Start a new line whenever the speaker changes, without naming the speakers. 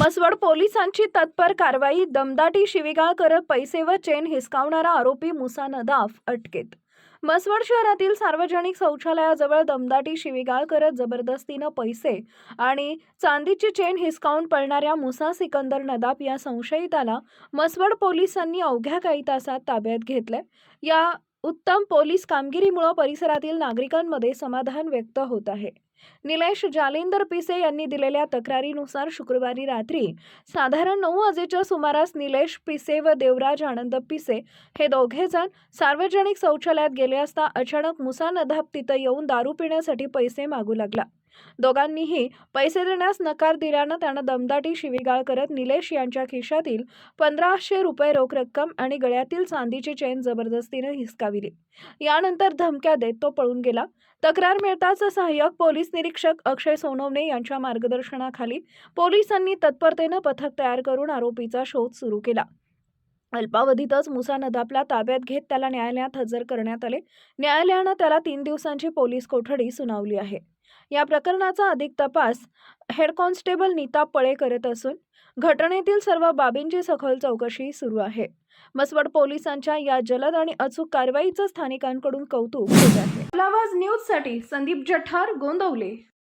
मसवड पोलिसांची तत्पर कारवाई दमदाटी शिवीगाळ करत पैसे व चेन हिसकावणारा आरोपी मुसा नदाफ अटकेत. मसवड शहरातील सार्वजनिक शौचालयाजवळ दमदाटी शिवीगाळ करत जबरदस्तीनं पैसे आणि चांदीची चेन हिसकावून पळणाऱ्या मुसा सिकंदर नदाफ या संशयिताला मसवड पोलिसांनी अवघ्या काही तासात ताब्यात घेतलंय. या उत्तम पोलीस कामगिरीमुळे परिसरातील नागरिकांमध्ये समाधान व्यक्त होत आहे. निलेश जालिंदर पिसे यांनी दिलेल्या तक्रारीनुसार शुक्रवारी रात्री साधारण नऊ वाजेच्या सुमारास निलेश पिसे व देवराज आनंद पिसे हे दोघे जण सार्वजनिक शौचालयात गेले असता अचानक मुसा नदाब तिथं येऊन दारू पिण्यासाठी पैसे मागू लागला. दोघांनीही पैसे देण्यास नकार दिल्यानं त्यानं दमदाटी शिवीगाळ करत निलेश यांच्या खिशातील पंधराशे रुपये रोख रक्कम आणि गळ्यातील चांदीची चेन जबरदस्तीनं हिसकाविली. यानंतर धमक्या देत तो पळून गेला. तक्रार मिळताच सहाय्यक पोलीस निरीक्षक अक्षय सोनवणे यांच्या मार्गदर्शनाखाली पोलिसांनी तत्परतेनं पथक तयार करून आरोपीचा शोध सुरू केला. अल्पावधीतच मुसा नदाबला ताब्यात घेत त्याला न्यायालयात हजर करण्यात आले. न्यायालयानं त्याला तीन दिवसांची पोलीस कोठडी सुनावली आहे. या प्रकरणाचा अधिक तपास हेड कॉन्स्टेबल नीता पळे करत असून घटनेतील सर्व बाबींची सखोल चौकशी सुरू आहे. मसवड पोलिसांच्या या जलद आणि अचूक कारवाईचं स्थानिकांकडून कौतुक होत आहे. न्यूजसाठी संदीप जठार गोंदवले.